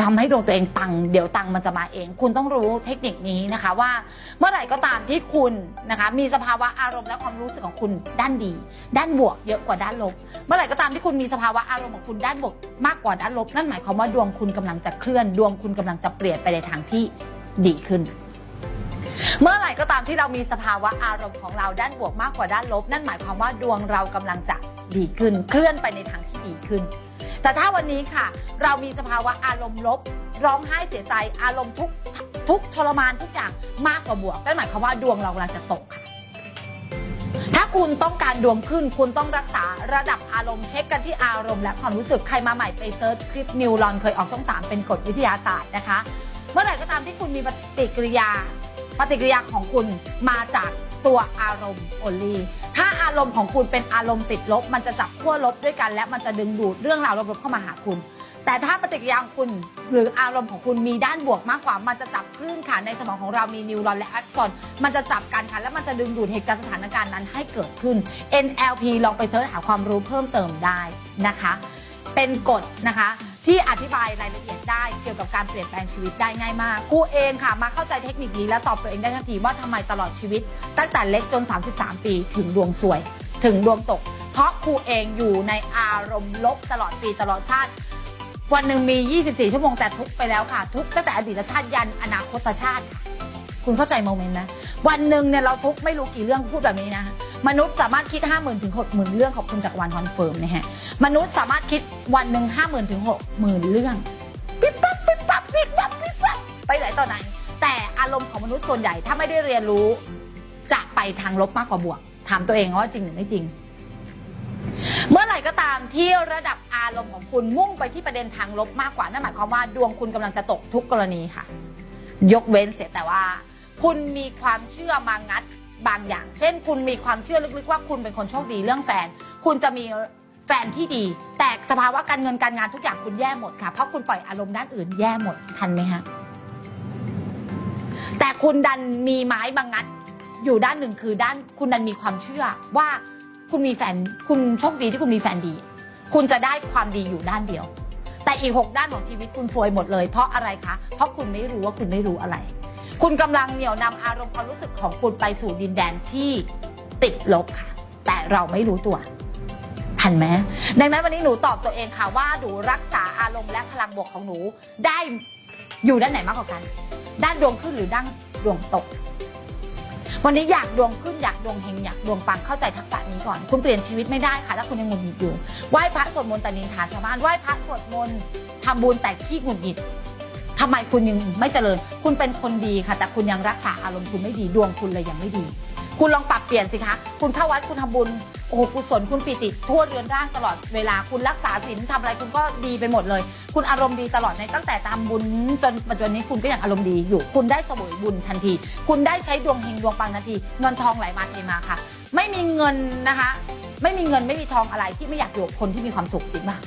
ทำให้ดวงตัวเองปังเดี๋ยวตังมันจะมาเอง คุณต้องรู้เทคนิคนี้นะคะว่า เมื่อไหร่ก็ตามที่คุณนะคะมีสภาวะอารมณ์และความรู้สึกของคุณด้านดี ด้านบวกเยอะกว่าด้านลบ เมื่อไหร่ก็ตามที่คุณมีสภาวะอารมณ์ของคุณด้านบวกมากกว่าด้านลบ นั่นหมายความว่าดวงคุณกำลังจะเคลื่อนดวงคุณกำลังจะเปลี่ยนไปในทางที่ดีขึ้นเมื่อไหร่ก็ตามที่เรามีสภาวะอารมณ์ของเราด้านบวกมากกว่าด้านลบ นั่นหมายความว่าดวงเรากำลังจะดีขึ้น เคลื่อนไปในทางที่ดีขึ้น แต่ถ้าวันนี้ค่ะ เรามีสภาวะอารมณ์ลบ ร้องไห้เสียใจอารมณ์ทุกทุกทรมานทุกอย่างมากกว่าบวกนั่นหมายความว่าดวงเรากำลังจะตกค่ะ ถ้าคุณต้องการดวงขึ้น คุณต้องรักษาระดับอารมณ์เช็คกันที่อารมณ์และความรู้สึกใครมาใหม่ไปเซิร์ชคลิปนิวรอนเคยออกช่อง3เป็นกฎวิทยาศาสตร์นะคะ เมื่อไหร่ก็ตามที่คุณมีปฏิกิริยา ปฏิกิริยาของคุณมาจากตัวอารมณ์ only อารมณ์ของคุณเป็นอารมณ์ติดลบ มันจะจับขั้วลบด้วยกัน และมันจะดึงดูดเรื่องราวลบๆเข้ามาหาคุณ แต่ถ้าปฏิกิริยาของคุณหรืออารมณ์ของคุณมีด้านบวกมากกว่า มันจะจับคลื่นค่ะในสมองของเรามีนิวรอนและแอคซอน มันจะจับกันค่ะแล้วมันจะดึงดูดเหตุการณ์สถานการณ์นั้นให้เกิดขึ้น NLP ลองไปเสิร์ชหาความรู้เพิ่มเติมได้นะคะ เป็นกฎนะคะ ที่อธิบายรายละเอียดได้เกี่ยวกับการเปลี่ยนแปลงชีวิตได้ง่ายมากครูเองค่ะมาเข้าใจเทคนิคนี้และตอบตัวเองได้ทันทีว่าทำไมตลอดชีวิต ตั้งแต่เล็กจน 33 ปีถึงดวงสวย ถึงดวงตก เพราะครูเองอยู่ในอารมณ์ลบตลอดปีตลอดชาติ วันหนึ่งมี 24 ชั่วโมงแต่ทุกไปแล้วค่ะ ทุกตั้งแต่อดีตชาติยันอนาคตชาติค่ะคุณเข้าใจโมเมนต์ไหมวันหนึ่งเนี่ยเราทุกไม่รู้กี่เรื่องพูดแบบนี้นะ มนุษย์สามารถคิด 5 0,000ถึง60,000 เรื่องขอบคุณจากวันคอนเฟิร์มนะฮะมนุษย์สามารถคิดวันหนึ่ง50,000ถึง60,000 เรื่องปิ๊บปั๊บปิ๊บปั๊บปิ๊บปั๊บปิ๊บปั๊บไปไหนต่อไหน แต่อารมณ์ของมนุษย์ส่วนใหญ่ถ้าไม่ได้เรียนรู้ จะไปทางลบมากกว่าบวก ถามตัวเองว่าจริงหรือไม่จริง เมื่อไหร่ก็ตามที่ระดับอารมณ์ของคุณมุ่งไปที่ประเด็นทางลบมากกว่านั่นหมายความว่าดวงคุณกำลังจะตกทุกกรณีค่ะ ยกเว้นเสียแต่ว่า คุณมีความเชื่อมางัด บางอย่าง เช่น คุณมีความเชื่อลึกๆว่าคุณเป็นคนโชคดีเรื่องแฟน คุณจะมีแฟนที่ดี แต่สภาวะการเงินการงานทุกอย่างคุณแย่หมดค่ะ เพราะคุณปล่อยอารมณ์ด้านอื่นแย่หมดทันไหมฮะแต่คุณดันมีไม้บางงัดอยู่ด้านหนึ่งคือด้านคุณดันมีความเชื่อว่าคุณมีแฟนคุณโชคดีที่คุณมีแฟนดี คุณจะได้ความดีอยู่ด้านเดียว แต่อีก 6 ด้านของชีวิตคุณซวยหมดเลย เพราะอะไรคะ เพราะคุณไม่รู้ว่าคุณไม่รู้อะไร คุณกำลังเหนี่ยวนำอารมณ์ความรู้สึกของคุณไปสู่ดินแดนที่ติดลบค่ะ แต่เราไม่รู้ตัวทันไหมดังนั้นวันนี้หนูตอบตัวเองค่ะว่าหนูรักษาอารมณ์และพลังบวกของหนูได้อยู่ด้านไหนมากกว่ากัน ด้านดวงขึ้นหรือด้านดวงตก วันนี้อยากดวงขึ้นอยากดวงเฮงอยากดวงปังเข้าใจทักษะนี้ก่อน คุณเปลี่ยนชีวิตไม่ได้ค่ะถ้าคุณยังหงุดหงิดอยู่ไหว้พระสวดมนต์แต่นินทาชาวบ้านไหว้พระสวดมนต์ทำบุญแต่ขี้หงุดหงิด ทำไมคุณยังไม่เจริญ คุณเป็นคนดีค่ะ แต่คุณยังรักษาอารมณ์คุณไม่ดีดวงคุณเลยยังไม่ดี คุณลองปรับเปลี่ยนสิคะคุณเข้าวัดคุณทำบุญโอ้โหกุศลคุณปิติ ทั่วเรือนร่างตลอดเวลาคุณรักษาศีลทำอะไรคุณก็ดีไปหมดเลย คุณอารมณ์ดีตลอดในตั้งแต่ทำบุญจนปัจจุบันนี้คุณก็ยังอารมณ์ดีอยู่ คุณได้เสวยบุญทันที คุณได้ใช้ดวงเฮงดวงปังทันทีเงินทองไหลมาเทมาค่ะ ไม่มีเงินนะคะ ไม่มีเงินไม่มีทองอะไรที่ไม่อยากอยู่กับคนที่มีความสุขจริงป่ะ